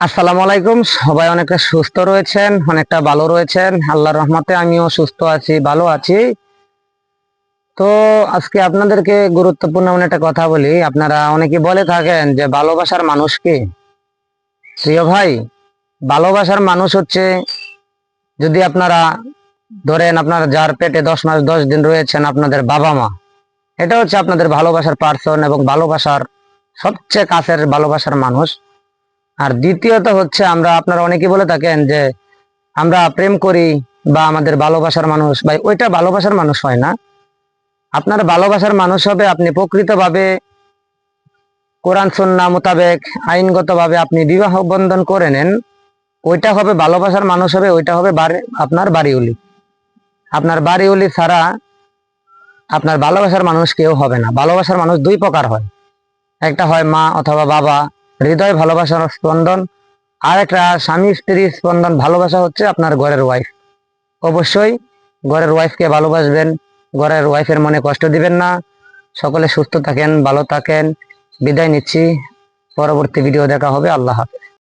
আসসালামু আলাইকুম। সবাই অনেকটা সুস্থ রয়েছেন, অনেকটা ভালো রয়েছেন। আল্লাহর রহমতে আমিও সুস্থ আছি, ভালো আছি। তো আজকে আপনাদেরকে গুরুত্বপূর্ণ একটা কথা বলি। আপনারা অনেকে বলে থাকেন যে, ভালোবাসার মানুষ কি? প্রিয় ভাই, ভালোবাসার মানুষ হচ্ছে, যদি আপনারা ধরেন আপনারা যার পেটে দশ মাস, দশ দিন রয়েছেন আপনাদের বাবা মা, এটা হচ্ছে আপনাদের ভালোবাসার পার্সন এবং ভালোবাসার সবচেয়ে কাছের ভালোবাসার মানুষ। আর দ্বিতীয়ত হচ্ছে আমরা, আপনারা অনেকে বলে থাকেন যে আমরা প্রেম করি বা আমাদের ভালোবাসার মানুষ। বা ওইটা ভালোবাসার মানুষ হয় না। আপনার ভালোবাসার মানুষ হবে আপনি প্রকৃতভাবে কোরআন সন্না মোতাবেক আইনগতভাবে আপনি বিবাহ বন্ধন করে নেন, ওইটা হবে ভালোবাসার মানুষ হবে, ওইটা হবে আপনার বাড়িউলি আপনার বাড়িউলি ছাড়া আপনার ভালোবাসার মানুষ কেউ হবে না। ভালোবাসার মানুষ দুই প্রকার হয়। একটা হয় মা অথবা বাবা। হৃদয় ভালোবাসার স্পন্দন আর একটা স্বামী স্ত্রীর স্পন্দন ভালোবাসা হচ্ছে আপনার ঘরের ওয়াইফ অবশ্যই ঘরের ওয়াইফকে ভালোবাসবেন, ঘরের ওয়াইফের মনে কষ্ট দিবেন না। সকলে সুস্থ থাকেন, ভালো থাকেন। বিদায় নিচ্ছি। পরবর্তী ভিডিও দেখা হবে। আল্লাহ হাফেজ।